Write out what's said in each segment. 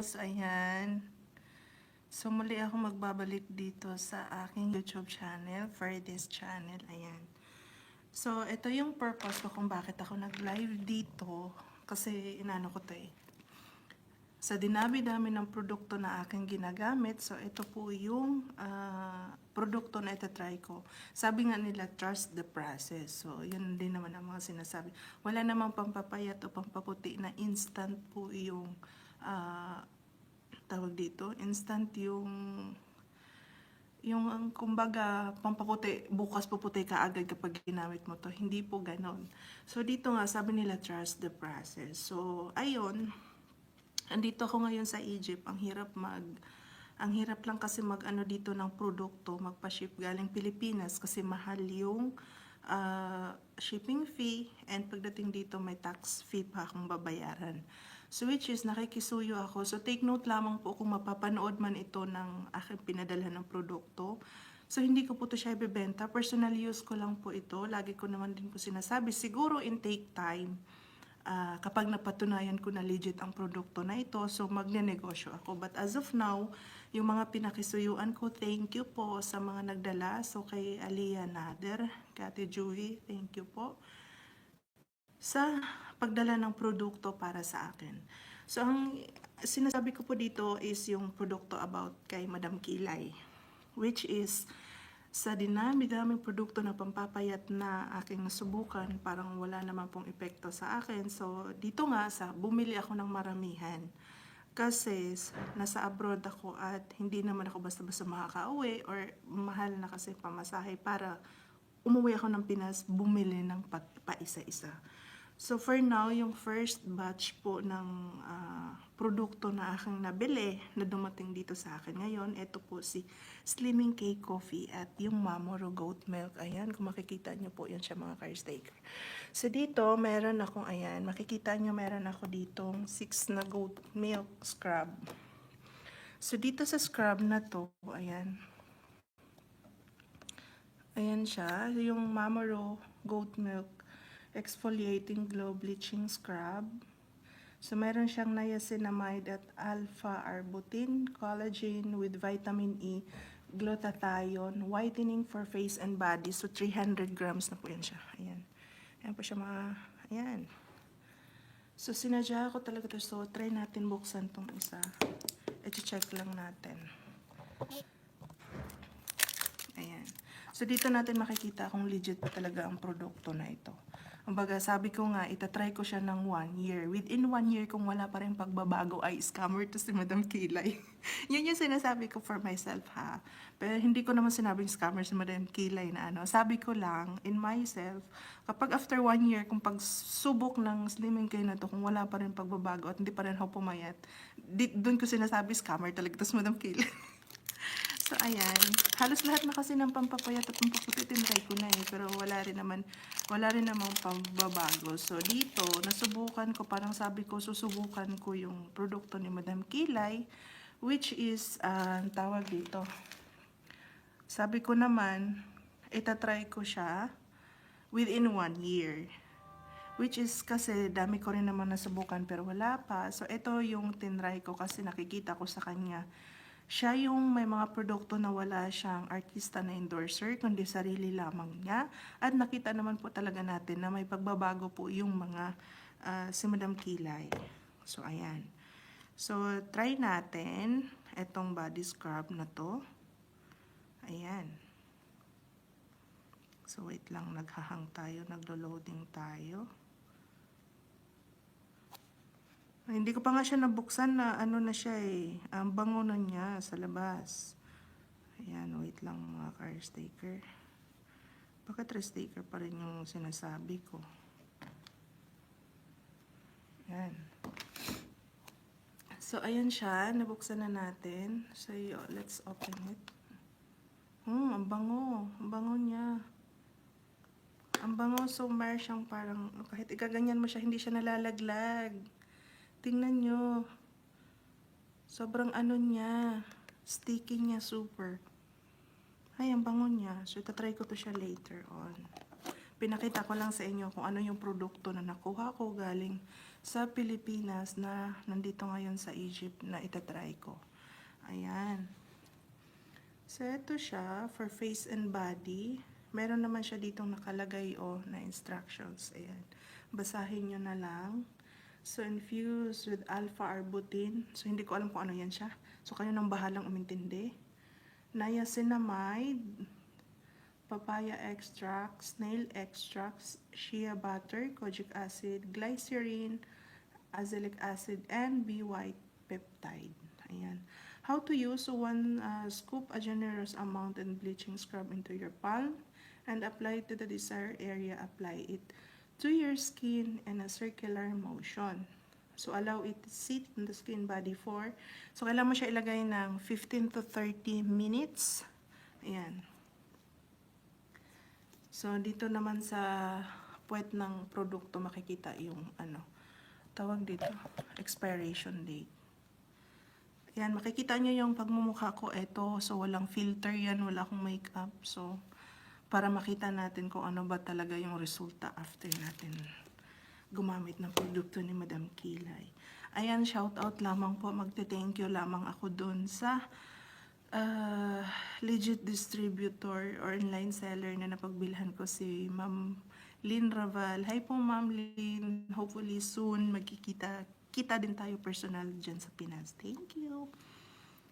Ayan. So, muli ako magbabalik dito sa aking YouTube channel, for this channel. Ayan. So, ito yung purpose ko kung bakit ako nag-live dito. Kasi, inano ko to eh. Sa dinami-dami ng produkto na aking ginagamit, so ito po yung ah, produkto na itatry ko. Sabi nga nila, trust the process. So, yun din naman ang mga sinasabi. Wala namang pampapayat o pampaputi na instant po yung ah, tawag dito, instant yung yung ang kumbaga pampaputi, bukas puputi ka agad kapag ginamit mo to. Hindi po ganon. So dito nga sabi nila trust the process. So ayun, andito ako ngayon sa Egypt. Ang hirap mag ang hirap lang kasi mag ano dito ng produkto, magpa-ship galing Pilipinas kasi mahal yung ah, shipping fee and pagdating dito may tax fee pa akong babayaran. So which is nakikisuyo ako. So take note lamang po kung mapapanood man ito ng aking pinadala ng produkto. So hindi ko po ito siya ibebenta. Personal use ko lang po ito. Lagi ko naman din po sinasabi. Siguro in take time. ah, kapag napatunayan ko na legit ang produkto na ito, so magne-negosyo ako. But as of now, yung mga pinakisuyuan ko, thank you po sa mga nagdala. So kay Aliyah Nader, Kate Jui, thank you po sa pagdala ng produkto para sa akin. So, ang sinasabi ko po dito is yung produkto about kay Madam Kilay, which is sa dinami-daming produkto na pampapayat na aking nasubukan, parang wala naman pong epekto sa akin. So, dito nga sa bumili ako ng maramihan. Kasi nasa abroad ako at hindi naman ako basta-basta makakauwi or mahal na kasi pamasahe para umuwi ako ng Pinas, bumili ng pa, pa isa-isa. So for now, yung first batch po ng ah, produkto na aking nabili na dumating dito sa akin ngayon, ito po si Slimming Cake Coffee at yung Mamoro Goat Milk. Ayan, kung makikita nyo po yan siya mga car staker. So dito, meron akong, ayan, makikita nyo meron ako ditong 6 na goat milk scrub. So dito sa scrub na to, ayan, Ayan siya, yung Mamoro Goat Milk Exfoliating Glow Bleaching Scrub. So, meron siyang niacinamide at alpha-arbutin, collagen with vitamin E, glutathione, whitening for face and body. So, 300 grams na po yan siya. Ayan. Ayan po siya mga, ayan. So, sinadya ko talaga to. So, try natin buksan tong isa. I-check lang natin. Ayan. So, dito natin makikita kung legit talaga ang produkto na ito. Kumbaga, sabi ko nga, itatry ko siya ng one year. Within one year, kung wala pa rin pagbabago, ay scammer to si Madam Kilay. Yun yung sinasabi ko for myself, ha? Pero hindi ko naman sinabing scammer si Madam Kilay na ano. Sabi ko lang, in myself, kapag after one year, kung pagsubok ng slimming kayo na to, kung wala pa rin pagbabago at hindi pa rin ako pumayat, doon ko sinasabi, scammer talaga to si Madam Kilay. So, ayan. Halos lahat na kasi ng pampapayat at pampaputi tinry ko na eh. Pero wala rin naman, wala rin namang pambabago. So, dito, nasubukan ko, parang sabi ko, susubukan ko yung produkto ni Madam Kilay, which is, ang tawag dito. Sabi ko naman, itatry ko siya within one year. Which is kasi dami ko rin naman nasubukan pero wala pa. So ito yung tinry ko kasi nakikita ko sa kanya. Siya yung may mga produkto na wala siyang artista na endorser, kundi sarili lamang niya. At nakita naman po talaga natin na may pagbabago po yung mga ah, si Madam Kilay. So ayan. So try natin itong body scrub na to. Ayan. So wait lang, naghahang tayo, naglo-loading tayo. Ay, hindi ko pa nga siya nabuksan na ano na siya eh. Ang bango na niya sa labas. Ayan, wait lang mga car staker. Bakit rest staker pa rin yung sinasabi ko? Ayan. So, ayan siya. Nabuksan na natin. So, let's open it. Hmm, ang bango. Ang bango niya. Ang bango, so mer siyang parang, kahit igaganyan mo siya, hindi siya nalalaglag. Tingnan nyo. Sobrang ano niya. Sticky niya super. Ay, ang bango niya. So, itatry ko to siya later on. pinakita ko lang sa inyo kung ano yung produkto na nakuha ko galing sa Pilipinas na nandito ngayon sa Egypt na itatry ko. Ayan. So, ito siya for face and body. Meron naman siya ditong nakalagay o na instructions. Ayan. Basahin nyo na lang. So, infused with alpha-arbutin. So, hindi ko alam kung ano yan siya. So, kayo nang bahalang umintindi. Niacinamide, papaya extract, snail extracts, shea butter, kojic acid, glycerin, azelaic acid, and B-white peptide. Ayan. How to use one uh, scoop a generous amount in bleaching scrub into your palm and apply to the desired area. Apply it to your skin in a circular motion. So allow it to sit on the skin body for so kailangan mo siya ilagay ng 15 to 30 minutes. Ayan. So, dito naman sa puwet ng produkto makikita yung ano, tawag dito, expiration date. Yan, makikita nyo yung pagmumukha ko, eto, so walang filter yan, wala akong makeup. So, para makita natin kung ano ba talaga yung resulta after natin gumamit ng produkto ni Madam Kilay. Ayan, shout out lamang po, magte-thank you lamang ako dun sa uh, legit distributor or online seller na napagbilhan ko si Ma'am Lynn Raval. Hi po Ma'am Lynn. Hopefully soon magkikita kita din tayo personal dyan sa Pinas. Thank you.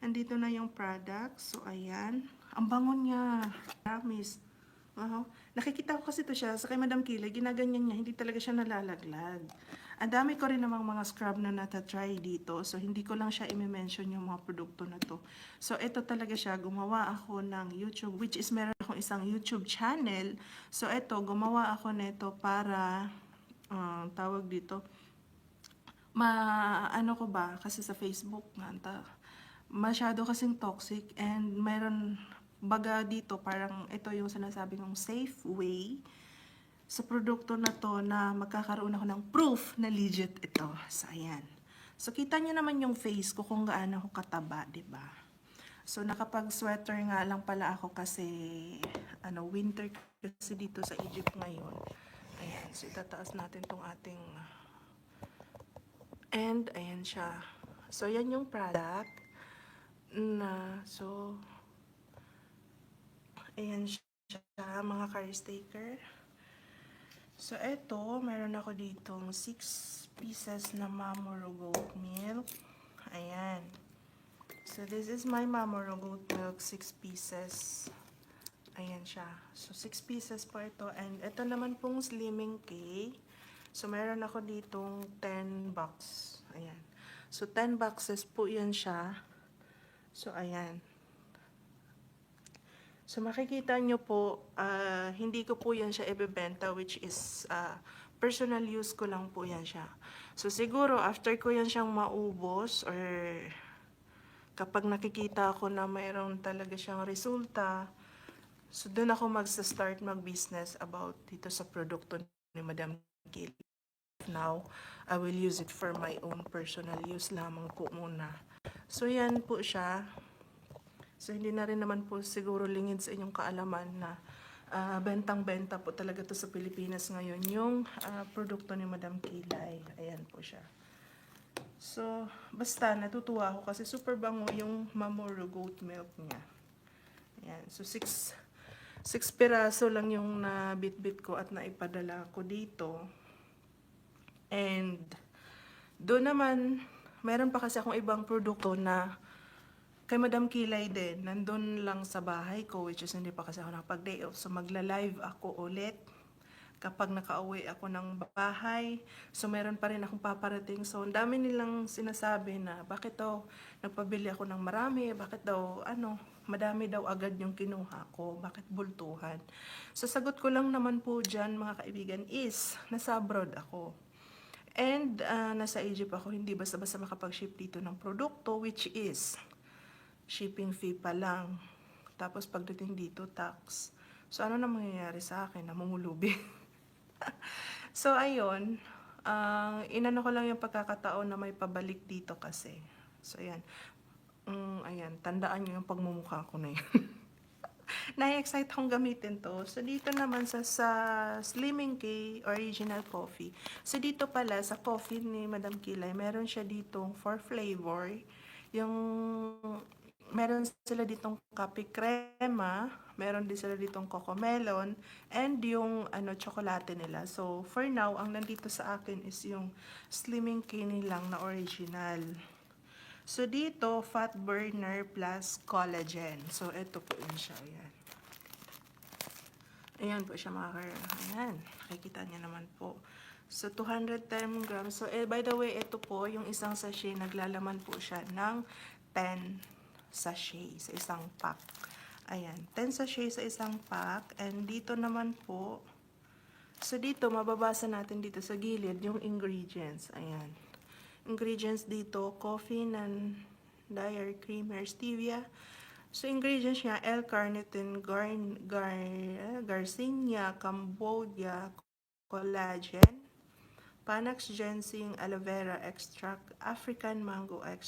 Andito na yung product. So, ayan. Ang bango niya. Promise. Wow. Nakikita ko kasi to siya sa kay Madam Kila, ginaganyan niya, hindi talaga siya nalalaglag. Ang dami ko rin namang mga scrub na natatry dito, so hindi ko lang siya i-mention yung mga produkto na to. So ito talaga siya, gumawa ako ng YouTube, which is meron akong isang YouTube channel. So ito, gumawa ako nito para, uh, tawag dito, ma ano ko ba kasi sa Facebook nga masyado kasing toxic and meron baga dito parang ito yung sinasabi kong safe way sa produkto na to na magkakaroon ako ng proof na legit ito. So, ayan. So, kita nyo naman yung face ko kung gaano ako kataba, ba? So, nakapag-sweater nga lang pala ako kasi, ano, winter kasi dito sa Egypt ngayon. Ayan. So, itataas natin tong ating And, ayan siya. So, yan yung product na, so, ayan siya, mga car sticker. So, eto, meron ako ditong 6 pieces na Mamoro goat milk. Ayan. So, this is my Mamoro goat milk, 6 pieces. Ayan siya. So, 6 pieces po ito. And ito naman pong slimming cake. So, meron ako ditong 10 box. Ayan. So, 10 boxes po yan siya. So, ayan. So, makikita nyo po, ah, hindi ko po yan siya ibebenta, which is ah, personal use ko lang po yan siya. So, siguro, after ko yan siyang maubos, or kapag nakikita ko na mayroon talaga siyang resulta, so doon ako magsa-start mag-business about dito sa produkto ni Madam Gil. Now, I will use it for my own personal use lamang po muna. So, yan po siya. So, hindi na rin naman po siguro lingid sa inyong kaalaman na ah, bentang-benta po talaga to sa Pilipinas ngayon yung ah, produkto ni Madam Kilay. Ayan po siya. So, basta natutuwa ako kasi super bango yung Mamoro goat milk niya. Ayan. So, six, six piraso lang yung nabit-bit ko at naipadala ko dito. And, doon naman, meron pa kasi akong ibang produkto na kay Madam Kilay din, nandun lang sa bahay ko, which is hindi pa kasi ako nakapag-day off. So, magla-live ako ulit kapag nakauwi ako ng bahay. So, meron pa rin akong paparating. So, ang dami nilang sinasabi na, bakit daw nagpabili ako ng marami? Bakit daw, ano, madami daw agad yung kinuha ko? Bakit bultuhan? So, sagot ko lang naman po dyan, mga kaibigan, is, nasa abroad ako. And, ah, nasa Egypt ako, hindi basta-basta makapag-ship dito ng produkto, which is, shipping fee pa lang. Tapos pagdating dito, tax. So, ano na mangyayari sa akin? Namumulubi. so, ayun. Uh, inano ko lang yung pagkakataon na may pabalik dito kasi. So, ayan. Mm, ayan. Tandaan nyo yung pagmumukha ko na yun. na-excite akong gamitin to. So, dito naman sa, sa Slimming K Original Coffee. So, dito pala sa coffee ni Madam Kilay, meron siya ditong for flavor. Yung, meron sila ditong kape crema, meron din sila ditong coco melon, and yung ano, chocolate nila. So, for now, ang nandito sa akin is yung Slimming K nilang na original. So, dito, fat burner plus collagen. So, ito po yun siya. Ayan. Ayan po siya mga kar. Ayan. Nakikita niya naman po. So, 210 grams. So, eh, by the way, ito po, yung isang sachet, naglalaman po siya ng 10 sachet sa isang pack. Ayan. 10 sachet sa isang pack. And dito naman po, so dito, mababasa natin dito sa gilid yung ingredients. Ayan. Ingredients dito, coffee, nan dairy creamer, stevia. So, ingredients niya, L-carnitine, gar, gar, eh, Garcinia, Cambodia, collagen, Panax ginseng, aloe vera extract, African mango extract,